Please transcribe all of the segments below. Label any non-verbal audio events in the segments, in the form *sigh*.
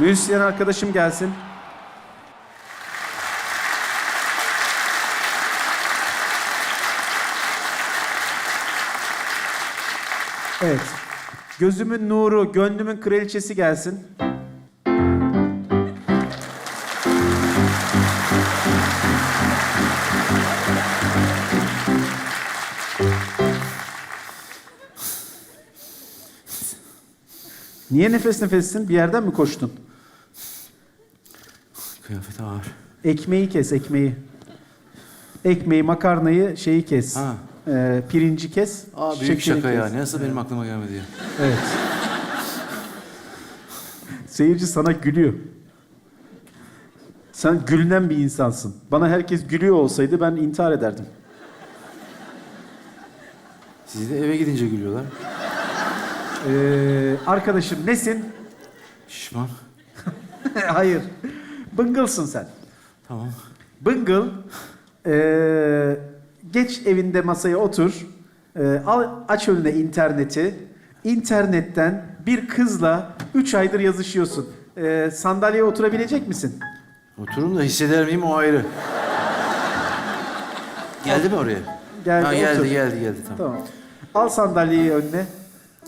Müzisyen arkadaşım gelsin. Evet. Gözümün nuru, gönlümün kraliçesi gelsin. Niye nefes nefessin? Bir yerden mi koştun? Kıyafet ağır. Ekmeği kes, ekmeği. Ekmeği, makarnayı, şeyi kes. Ha. Ee, pirinci kes. Aa büyük şekerini şaka ya. kes. Nasıl benim aklıma gelmedi ya. Evet. Seyirci sana gülüyor. Sen gülünen bir insansın. Bana herkes gülüyor olsaydı ben intihar ederdim. Sizi de eve gidince gülüyorlar. Ee, arkadaşım nesin? Şişman. *laughs* Hayır. Bıngılsın sen. Tamam. Bıngıl. ee, geç evinde masaya otur. Ee, al, aç önüne interneti. İnternetten bir kızla üç aydır yazışıyorsun. Ee, sandalyeye oturabilecek misin? Oturum da hisseder miyim o ayrı. Geldi mi oraya? Geldi, Ha, geldi, otur. geldi, geldi. Tamam. Tamam. Al sandalyeyi önüne.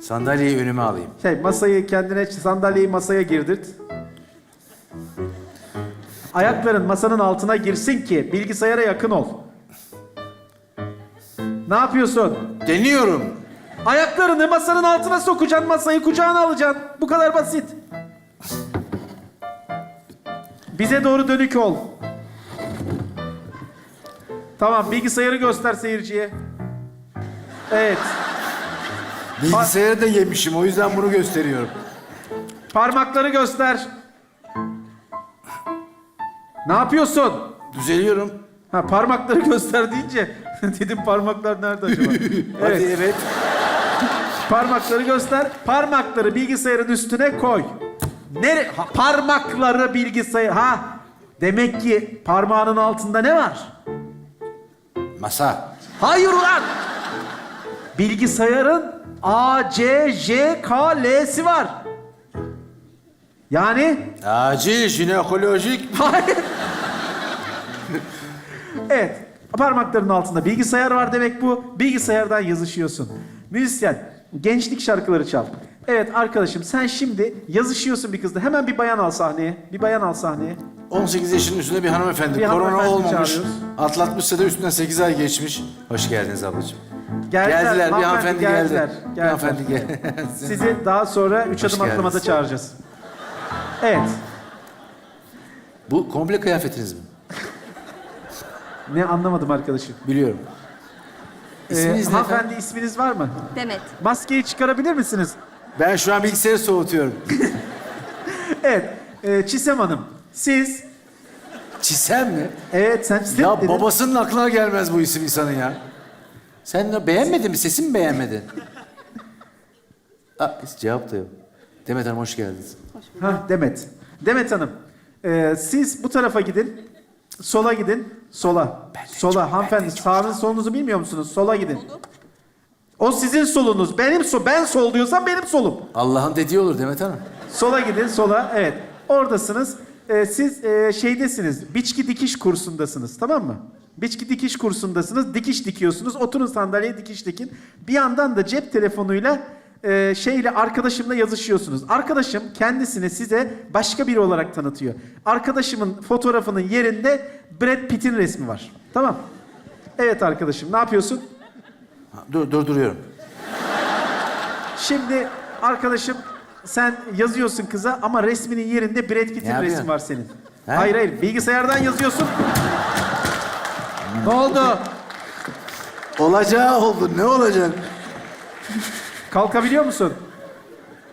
Sandalyeyi önüme alayım. Şey, masayı kendine, sandalyeyi masaya girdirt. Ayakların masanın altına girsin ki bilgisayara yakın ol. Ne yapıyorsun? Deniyorum. Ayaklarını masanın altına sokacaksın, masayı kucağına alacaksın. Bu kadar basit. Bize doğru dönük ol. Tamam, bilgisayarı göster seyirciye. Evet. Bilgisayarı da yemişim. O yüzden bunu gösteriyorum. Parmakları göster. Ne yapıyorsun? Düzeliyorum. Ha parmakları göster deyince *laughs* dedim parmaklar nerede acaba? *laughs* Hadi evet. evet. Parmakları göster. Parmakları bilgisayarın üstüne koy. Nere? Ha, parmakları bilgisayar. Ha. Demek ki parmağının altında ne var? Masa. Hayır ulan. Bilgisayarın A, C, J, K, L'si var. Yani Acil jinekolojik. *laughs* Hayır. evet. Parmaklarının altında bilgisayar var demek bu. Bilgisayardan yazışıyorsun. Müzisyen, gençlik şarkıları çal. Evet arkadaşım sen şimdi yazışıyorsun bir kızla. Hemen bir bayan al sahneye. Bir bayan al sahneye. 18 yaşının üstünde bir hanımefendi. Bir Korona hanımefendi olmamış. çağırıyoruz. Atlatmışsa da üstünden 8 ay geçmiş. Hoş geldiniz ablacığım. Geldiler, Geldiler. Bir hanımefendi hanımefendi geldi. geldiler, Bir geldiler. hanımefendi geldi. *laughs* Sizi daha sonra üç Hoş adım atlamada geldiniz. çağıracağız. Evet. Bu komple kıyafetiniz mi? *laughs* Ne anlamadım arkadaşım. Biliyorum. Ee, İsminiz ne efendim? hanımefendi isminiz var mı? Demet. Maskeyi çıkarabilir misiniz? Ben şu an bilgisayarı soğutuyorum. *laughs* Evet. Ee, Çisem Hanım. Siz Çisem mi? Evet sen çizim Ya dedin. babasının aklına gelmez bu isim insanın ya. Sen de beğenmedin mi? Sesimi mi beğenmedin? Aa, hiç cevap da yok. Demet Hanım hoş geldiniz. Ha Demet. Demet Hanım. e, siz bu tarafa gidin. Sola gidin. Sola. Sola. Hanımefendi sağınız solunuzu bilmiyor musunuz? Sola gidin. O sizin solunuz. Benim so ben sol diyorsam benim solum. Allah'ın dediği olur Demet Hanım. Sola gidin. Sola. Evet. Oradasınız. E, siz e, şeydesiniz. Biçki dikiş kursundasınız. Tamam mı? Biçki dikiş kursundasınız. Dikiş dikiyorsunuz. Oturun sandalyeye dikiş dikin. Bir yandan da cep telefonuyla e, şeyle arkadaşımla yazışıyorsunuz. Arkadaşım kendisini size başka biri olarak tanıtıyor. Arkadaşımın fotoğrafının yerinde Brad Pitt'in resmi var. Tamam. Evet arkadaşım ne yapıyorsun? Ha, Dur, dur duruyorum. Şimdi arkadaşım sen yazıyorsun kıza ama resminin yerinde Brad Pitt'in yapıyorsun? resmi var senin. He? Hayır hayır bilgisayardan yazıyorsun. ne oldu? Olacağı oldu. Ne olacak? Kalkabiliyor musun?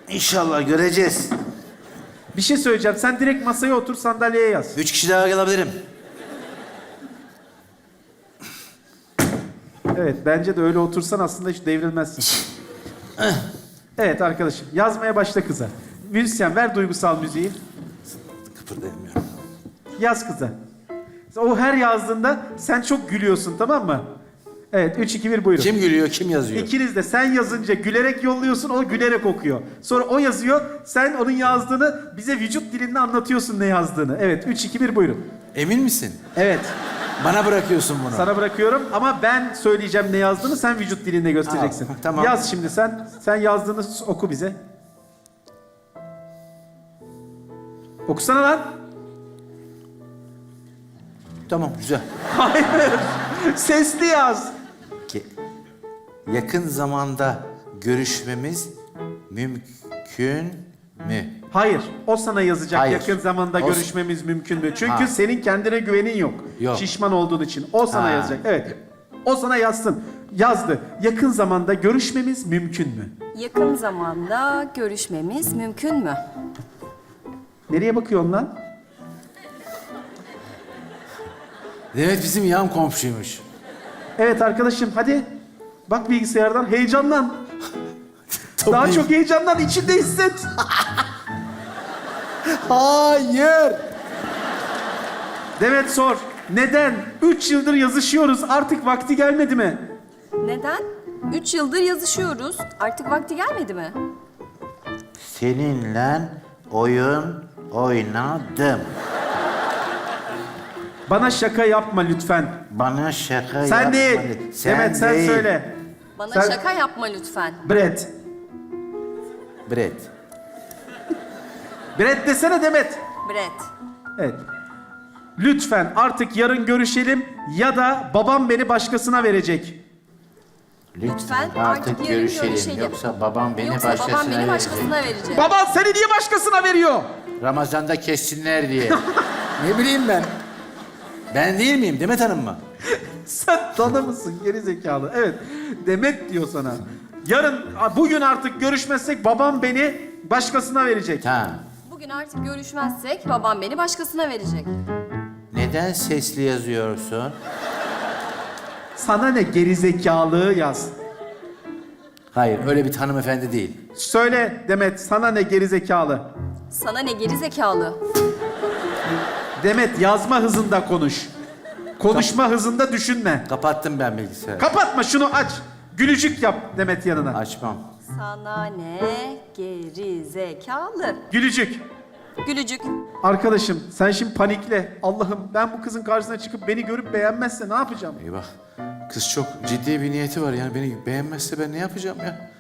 İnşallah göreceğiz. Bir şey söyleyeceğim. Sen direkt masaya otur sandalyeye yaz. Üç kişi daha gelebilirim. Evet bence de öyle otursan aslında hiç devrilmezsin. *laughs* evet arkadaşım yazmaya başla kıza. Müzisyen ver duygusal müziği. Kıpırdayamıyorum. Yaz kıza. O her yazdığında sen çok gülüyorsun tamam mı? Evet 3 2 1 buyurun. Kim gülüyor, kim yazıyor? İkiniz de sen yazınca gülerek yolluyorsun, o gülerek okuyor. Sonra o yazıyor, sen onun yazdığını bize vücut dilinde anlatıyorsun ne yazdığını. Evet 3 2 1 buyurun. Emin misin? Evet. Bana bırakıyorsun bunu. Sana bırakıyorum ama ben söyleyeceğim ne yazdığını sen vücut dilinde göstereceksin. Aa, tamam. Yaz şimdi sen. Sen yazdığını oku bize. Okusana lan. Tamam, güzel. Hayır. Sesli yaz. Ki yakın zamanda görüşmemiz mümkün mü? Hayır. O sana yazacak Hayır. yakın zamanda O- görüşmemiz mümkün mü? Çünkü Ha. senin kendine güvenin yok. Yok. Şişman olduğun için. O sana Ha. yazacak. Evet. O sana yazsın. Yazdı. Yakın zamanda görüşmemiz mümkün mü? Yakın zamanda görüşmemiz mümkün mü? Nereye bakıyorsun lan? Demet bizim yan komşuymuş. Evet arkadaşım hadi. Bak bilgisayardan heyecanlan. *laughs* Daha çok heyecanlan içinde hisset. *laughs* Hayır. Demet sor. Neden? Üç yıldır yazışıyoruz. Artık vakti gelmedi mi? Neden? Üç yıldır yazışıyoruz. Artık vakti gelmedi mi? Seninle oyun oynadım. Bana şaka yapma lütfen. Bana şaka Sen yapma. değil. Demet sen değil. söyle. Bana Sen- şaka yapma lütfen. Brett. Brett. Brett desene Demet. Brett. Evet. Lütfen artık yarın görüşelim ya da babam beni başkasına verecek. Lütfen artık yarın görüşelim. Yoksa babam beni Yoksa başkasına babam beni verecek. başkasına verecek. Baban seni niye başkasına veriyor? Ramazan'da kessinler diye. *laughs* ne bileyim ben. Ben değil miyim Demet Hanım mı? *laughs* Sen dana mısın geri zekalı? Evet. Demet diyor sana. Yarın, bugün artık görüşmezsek babam beni başkasına verecek. Ha. Bugün artık görüşmezsek babam beni başkasına verecek. Neden sesli yazıyorsun? Sana ne geri zekalı yaz. Hayır öyle bir hanımefendi değil. Söyle Demet sana ne geri zekalı. Sana ne geri zekalı. Demet yazma hızında konuş. Konuşma hızında düşünme. Kapattım ben bilgisayarı. Kapatma şunu aç. Gülücük yap Demet yanına. Açmam. Sana ne geri zekalı. Gülücük. Gülücük. Arkadaşım sen şimdi panikle. Allah'ım ben bu kızın karşısına çıkıp beni görüp beğenmezse ne yapacağım? Eyvah. Kız çok ciddi bir niyeti var yani beni beğenmezse ben ne yapacağım ya?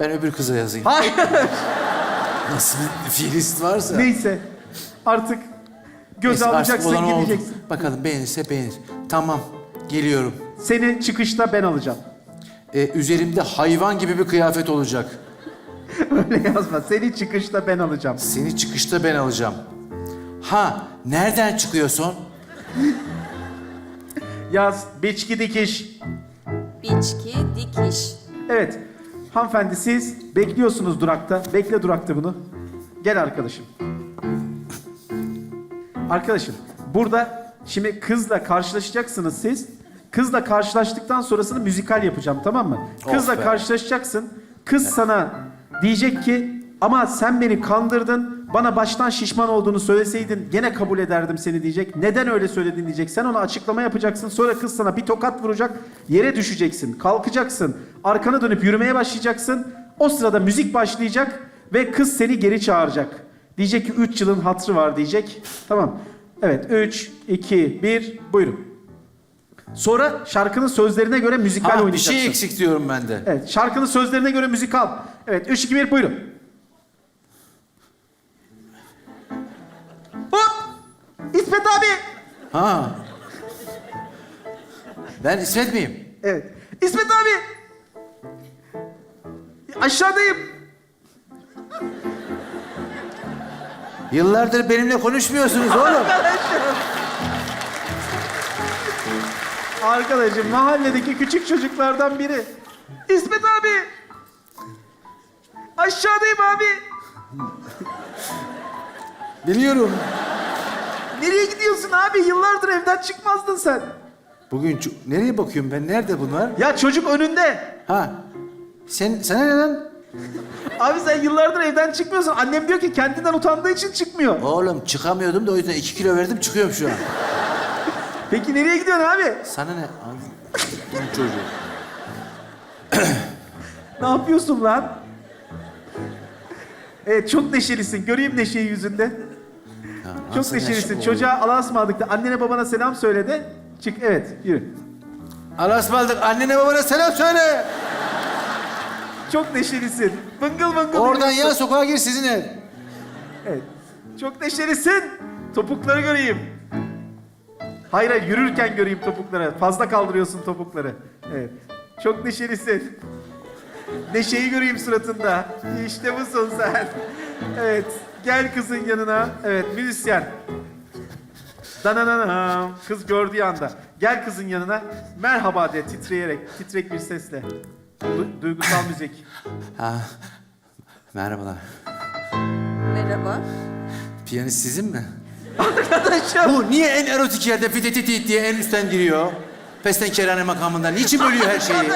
Ben öbür kıza yazayım. Hayır. Nasıl bir fiilist varsa. Neyse. Artık göze Neyse, artık alacaksın olan oldu. gideceksin. Bakalım beğenirse beğenir. Tamam geliyorum. Seni çıkışta ben alacağım. Ee, üzerimde hayvan gibi bir kıyafet olacak. *laughs* Öyle yazma. Seni çıkışta ben alacağım. Seni çıkışta ben alacağım. Ha nereden çıkıyorsun? *laughs* Yaz. Biçki dikiş. Biçki dikiş. Evet. Hanımefendi siz bekliyorsunuz durakta. Bekle durakta bunu. Gel arkadaşım. Arkadaşım burada şimdi kızla karşılaşacaksınız siz. Kızla karşılaştıktan sonrasını müzikal yapacağım tamam mı? Kızla Of be. karşılaşacaksın. Kız sana diyecek ki ama sen beni kandırdın. Bana baştan şişman olduğunu söyleseydin gene kabul ederdim seni diyecek. Neden öyle söyledin diyecek. Sen ona açıklama yapacaksın. Sonra kız sana bir tokat vuracak. Yere düşeceksin. Kalkacaksın. Arkana dönüp yürümeye başlayacaksın. O sırada müzik başlayacak ve kız seni geri çağıracak. Diyecek ki 3 yılın hatrı var diyecek. Tamam. Evet 3, 2, 1 buyurun. Sonra şarkının sözlerine göre müzikal Ha, bir oynayacaksın. şey eksik diyorum ben de. Evet, şarkının sözlerine göre müzikal. Evet, 3 2 1 buyurun. Hop! İsmet abi. Ha. Ben İsmet miyim? Evet. İsmet abi. Aşağıdayım. Yıllardır benimle konuşmuyorsunuz oğlum. Arkadaşım. Arkadaşım mahalledeki küçük çocuklardan biri. İsmet abi. Aşağıdayım abi. Biliyorum. Nereye gidiyorsun abi? Yıllardır evden çıkmazdın sen. Bugün ço- nereye bakıyorum ben? Nerede bunlar? Ya çocuk önünde. Ha. Sen sana ne lan? Abi sen yıllardır evden çıkmıyorsun. Annem diyor ki kendinden utandığı için çıkmıyor. Oğlum çıkamıyordum da o yüzden iki kilo verdim çıkıyorum şu an. Peki nereye gidiyorsun abi? Sana ne? çocuğu. Ne yapıyorsun lan? Evet çok neşelisin. Göreyim neşeyi yüzünde. Ya, Çok neşelisin. Çocuğa Allah'a ısmarladık da annene babana selam söyle de. Çık evet yürü. Allah'a ısmarladık. Annene babana selam söyle. Çok neşelisin. Bıngıl bıngıl. Oradan yürüyorsun. yan sokağa gir sizin ev. Evet. Çok neşelisin. Topukları göreyim. Hayır hayır yürürken göreyim topukları. Fazla kaldırıyorsun topukları. Evet. Çok neşelisin. Neşeyi göreyim suratında. İşte busun sen. Evet. Gel kızın yanına. Evet müzisyen. Dananam. Kız gördüğü anda. Gel kızın yanına. Merhaba de titreyerek. Titrek bir sesle. Du- duygusal müzik. Ha. Merhabalar. Merhaba. Piyanist sizin mi? Arkadaşım. Bu niye en erotik yerde fitetitit diye en üstten giriyor? Pesten kerane makamından. Niçin bölüyor her şeyi?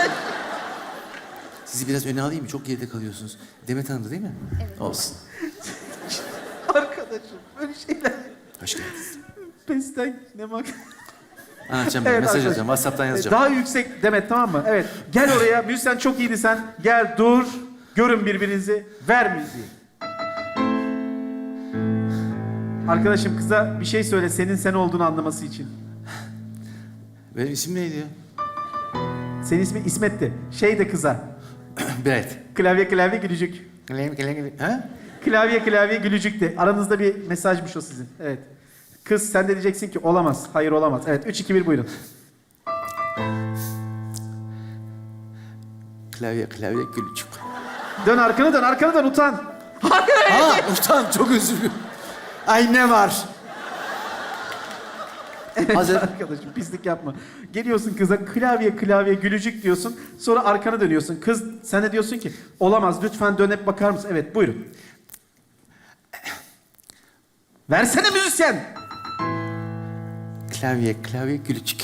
Sizi biraz öne alayım mı? Çok geride kalıyorsunuz. Demet Hanım'dı değil mi? Evet. Olsun. Arkadaşım. Böyle şeyler. Hoş geldiniz. Pesten ne bak. Anlatacağım ben. Evet, Mesaj arkadaş. yazacağım. WhatsApp'tan yazacağım. Daha yüksek Demet tamam mı? Evet. Gel oraya. Müzisyen çok iyiydi sen. Gel dur. Görün birbirinizi. Ver müziği. Arkadaşım kıza bir şey söyle senin sen olduğunu anlaması için. Benim isim neydi ya? Senin ismin İsmet'ti. Şey de kıza. *clears throat* Biret. Klavye klavye gülücük. Ha? Klavye klavye gülücük de. Aranızda bir mesajmış o sizin. Evet. Kız sen de diyeceksin ki olamaz. Hayır olamaz. Evet 3 2 1 buyurun. Klavye, klavye, gülücük. Dön arkana dön arkana dön utan. Hayır. Ha, utan çok özür dilerim. Ay ne var? Evet *laughs* Hazır. arkadaşım pislik yapma. Geliyorsun kıza klavye klavye gülücük diyorsun. Sonra arkana dönüyorsun. Kız sen de diyorsun ki olamaz lütfen dönüp bakar mısın? Evet buyurun. *clears throat* Versene müzisyen. Klavye, klavye, gülücük.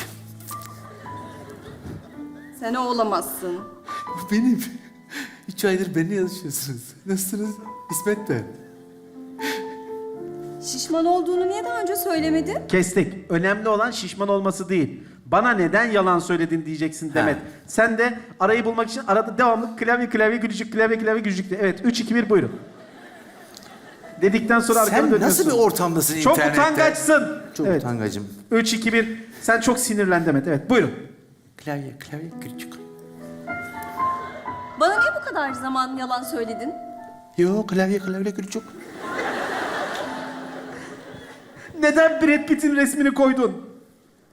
Sen o olamazsın. Bu benim. Üç aydır benimle yazışıyorsunuz. Nasılsınız? İsmet ben. Şişman olduğunu niye daha önce söylemedin? Kestik. Önemli olan şişman olması değil. Bana neden yalan söyledin diyeceksin Demet. Ha. Sen de arayı bulmak için arada devamlı klavye klavye gülücük klavye klavye gülücük. Evet 3 2 1 buyurun. Dedikten sonra arkana Sen dönüyorsun. nasıl bir ortamdasın Çok internette? utangaçsın. Çok evet. utangacım. 3 2 1. Sen çok sinirlen Demet. Evet buyurun. Klavye, klavye, gülücük. Bana niye bu kadar zaman yalan söyledin? Yo, klavye, klavye, gülücük. Neden Brad Pitt'in resmini koydun?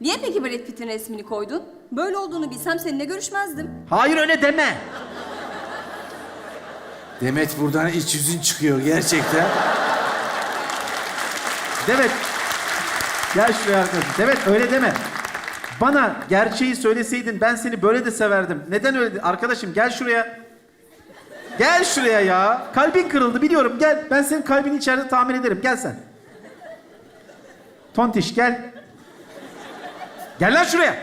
Niye peki Brad Pitt'in resmini koydun? Böyle olduğunu bilsem seninle görüşmezdim. Hayır öyle deme. Demet buradan iç yüzün çıkıyor gerçekten. Demet. Gel şuraya arkadaşım. Demet öyle deme. Bana gerçeği söyleseydin ben seni böyle de severdim. Neden öyle de- Arkadaşım gel şuraya. Gel şuraya ya. Kalbin kırıldı biliyorum. Gel. Ben senin kalbini içeride tamir ederim. Gel sen. Tontiş gel. Gel lan şuraya.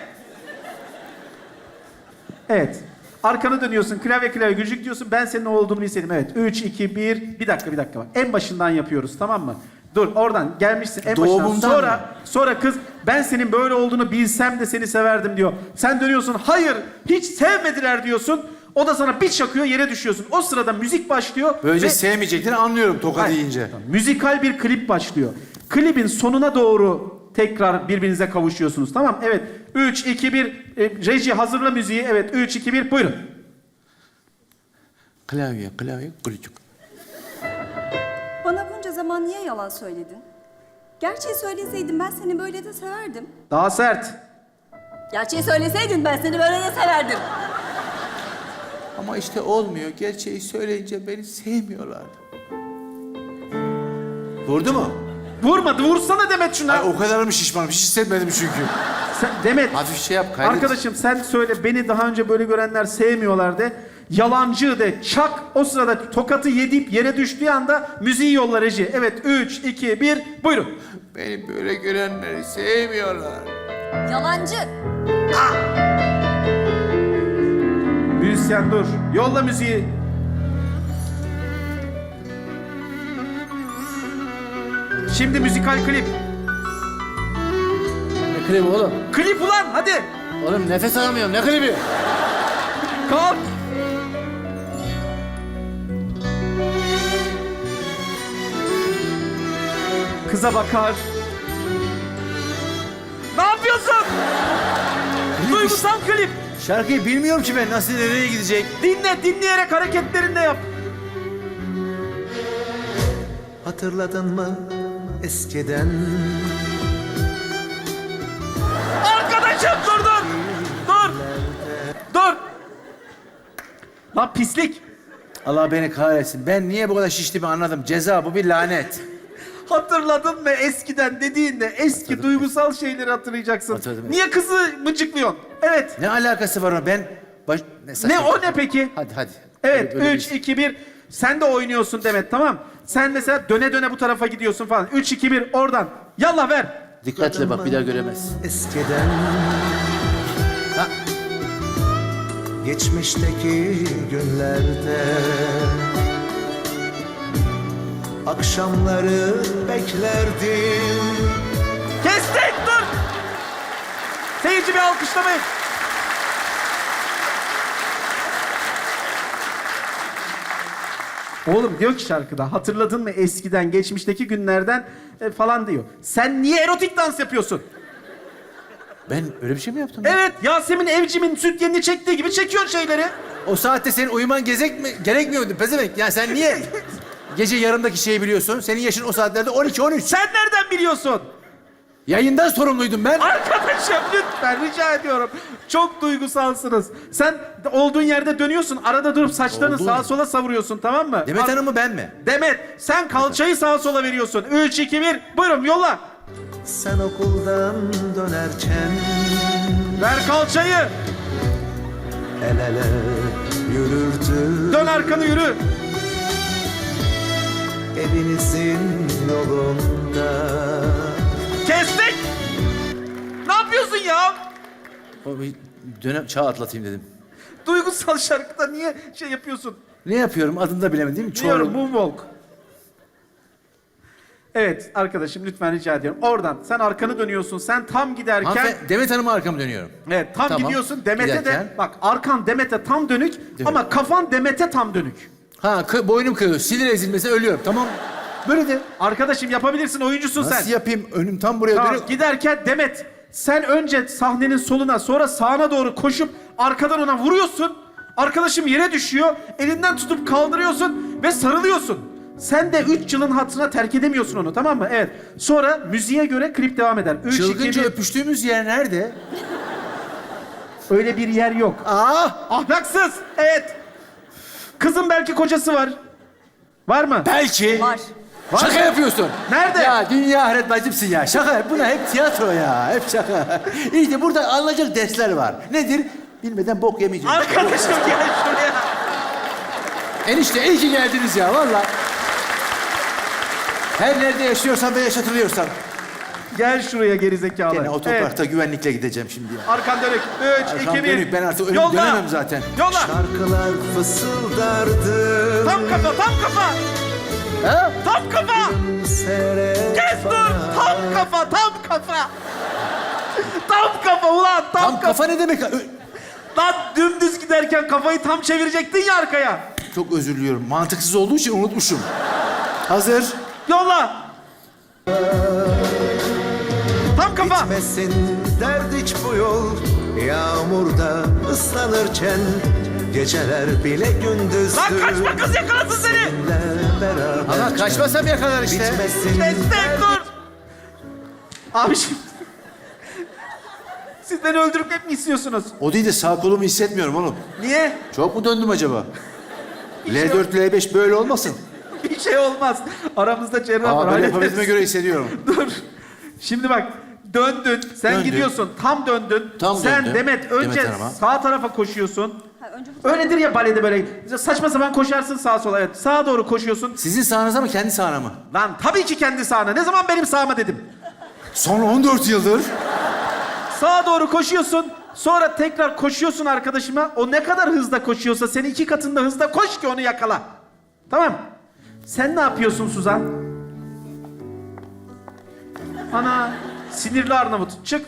Evet. Arkana dönüyorsun. Klavye klavye gülücük diyorsun. Ben senin o olduğunu bilseydim. Evet. 3, 2, 1. Bir dakika bir dakika bak. En başından yapıyoruz tamam mı? Dur oradan gelmişsin en başından. Doğumundan Sonra, mı? sonra kız ben senin böyle olduğunu bilsem de seni severdim diyor. Sen dönüyorsun. Hayır hiç sevmediler diyorsun. O da sana bir çakıyor yere düşüyorsun. O sırada müzik başlıyor. Böylece ve- sevmeyeceklerini anlıyorum toka Hayır. deyince. Müzikal bir klip başlıyor. Klibin sonuna doğru tekrar birbirinize kavuşuyorsunuz. Tamam Evet. 3, 2, 1. E, reji hazırla müziği. Evet. 3, 2, 1. Buyurun. Klavye, klavye, gülücük. Bana bunca zaman niye yalan söyledin? Gerçeği söyleseydin ben seni böyle de severdim. Daha sert. Gerçeği söyleseydin ben seni böyle de severdim. Ama işte olmuyor. Gerçeği söyleyince beni sevmiyorlar. Vurdu mu? Vurmadı. Vursana Demet şuna. Ay, o kadar mı şişmanım? Hiç hissetmedim çünkü. Sen, Demet. Hafif şey yap, kaydet. Arkadaşım sen söyle beni daha önce böyle görenler sevmiyorlar de. Yalancı de. Çak. O sırada tokatı yedip yere düştüğü anda müziği yolla reji. Evet. 3, 2, 1. Buyurun. Beni böyle görenleri sevmiyorlar. Yalancı. Müzisyen dur. Yolla müziği. Şimdi müzikal klip. Ne kremi oğlum? Klip ulan hadi. Oğlum nefes alamıyorum. Ne klibi? Kalk. Kıza bakar. Ne yapıyorsun? Duygusal klip. Şarkıyı bilmiyorum ki ben. Nasıl nereye gidecek? Dinle, dinleyerek hareketlerini de yap. Hatırladın mı eskiden Arkadaşım dur dur. Dur. Dur. Lan pislik. Allah beni kahretsin. Ben niye bu kadar şiştiğimi anladım. Ceza bu bir lanet. Hatırladın mı eskiden dediğinde eski duygusal şeyleri hatırlayacaksın. Hatırladım. Niye kızı mıcıklıyorsun? Evet. Ne alakası var o? Ben baş... Ne saçma- o ne peki? Hadi hadi. Evet, bir- 3, 2, 1. Sen de oynuyorsun Demet, tamam. Sen mesela döne döne bu tarafa gidiyorsun falan. 3, 2, 1, oradan. Yallah ver. Dikkatle bak bir daha göremez. eskiden Ha. Geçmişteki günlerde Akşamları beklerdim Kestik, dur. Seyirci bir alkışlamayın. Oğlum diyor ki şarkıda hatırladın mı eskiden geçmişteki günlerden e, falan diyor. Sen niye erotik dans yapıyorsun? Ben öyle bir şey mi yaptım? Evet Yasemin Evcim'in süt yenini çektiği gibi çekiyor şeyleri. O saatte senin uyuman gezek mi, gerekmiyordu pezevenk. Yani sen niye *laughs* gece yarımdaki şeyi biliyorsun? Senin yaşın o saatlerde 12-13. Sen nereden biliyorsun? Yayından sorumluydum ben. Arkadaşım lütfen rica ediyorum. Çok duygusalsınız. Sen olduğun yerde dönüyorsun. Arada durup saçlarını Oldum. sağa sola savuruyorsun tamam mı? Demet Al- Hanım mı ben mi? Demet sen kalçayı sağa sola veriyorsun. 3, 2, 1. Buyurun yolla. Sen okuldan dönerken Ver kalçayı. El ele yürürdü Dön arkanı yürü. Evinizin yolunda ya? O bir dönem çağ atlatayım dedim. Duygusal şarkıda niye şey yapıyorsun? Ne yapıyorum adını da bilemedim. Biliyorum Çoğu... moonwalk. Evet arkadaşım lütfen rica ediyorum. Oradan sen arkanı dönüyorsun. Sen tam giderken... Hanımefendi, Demet Hanım'a arkamı dönüyorum. Evet tam Tamam. gidiyorsun Demet'e de Giderken? bak arkan Demet'e tam dönük ama kafan Demet'e tam dönük. Ha kı- boynum kırıyor. Sinir ezilmesi ölüyorum. Tamam. Böyle de. Arkadaşım yapabilirsin oyuncusun Nasıl sen. yapayım? Önüm tam buraya Tamam, dönüyor. giderken Demet sen önce sahnenin soluna sonra sağına doğru koşup arkadan ona vuruyorsun. Arkadaşım yere düşüyor. Elinden tutup kaldırıyorsun ve sarılıyorsun. Sen de 3 yılın hatırına terk edemiyorsun onu tamam mı? Evet. Sonra müziğe göre klip devam eder. 3 2 Çılgınca 1. öpüştüğümüz yer nerede? Öyle bir yer yok. Aa! Ahlaksız. Evet. Kızın belki kocası var. Var mı? Belki. Var. Şaka yapıyorsun. Nerede? Ya dünya ahiret bacımsın ya. Şaka. Buna hep tiyatro ya. Hep şaka. *laughs* İşte burada alınacak dersler var. Nedir? Bilmeden bok yemeyeceğim. Arkadaşım gel şuraya. Enişte iyi ki geldiniz ya valla. Her nerede yaşıyorsam ve yaşatılıyorsam. Gel şuraya gerizekalı. Gene Evet. otoparkta güvenlikle gideceğim şimdi ya. Arkan dönük. 3, Arkam 2, 1. dönük. Ben artık önüm dönemem zaten. Yolla. Şarkılar fısıldardı Tam kafa, tam kafa. Ha? Tam kafa. Kes dur. Tam kafa, tam kafa. Tam kafa ulan, tam, Tam kafa. kafa ne demek? Ö- Lan dümdüz giderken kafayı tam çevirecektin ya arkaya. Çok özür diliyorum. Mantıksız olduğu için unutmuşum. Hazır. Yolla. Tam kafa. Bitmesin hiç bu yol Yağmurda ıslanırken Geceler bile gündüzdü Lan kaçma kız yakalasın seni. Ama kaçmasam yakalar işte. Bitmesin Destek dur. Abi şimdi... Siz beni öldürmek mi istiyorsunuz? O değil de sağ kolumu hissetmiyorum oğlum. Niye? Çok mu döndüm acaba? L4, L5 böyle olmasın. *laughs* Bir şey olmaz. Aramızda cerrah var. Ama böyle hallederiz. yapabildiğime göre hissediyorum. *laughs* Dur. Şimdi bak döndün. Sen Döndüm. gidiyorsun. Tam döndün. Tam Sen döndüm. Demet önce Demet Hanım'a. sağ tarafa koşuyorsun. Öyledir ya balede böyle. Saçma sapan koşarsın sağa sola. Evet. Sağa doğru koşuyorsun. Sizin sağınıza mı kendi sağına mı? Lan tabii ki kendi sağına. Ne zaman benim sağıma dedim. Son 14 yıldır. Sağa doğru koşuyorsun. Sonra tekrar koşuyorsun arkadaşıma. O ne kadar hızla koşuyorsa sen iki katında hızla koş ki onu yakala. Tamam. Sen ne yapıyorsun Suzan? Ana sinirli Arnavut. Çık.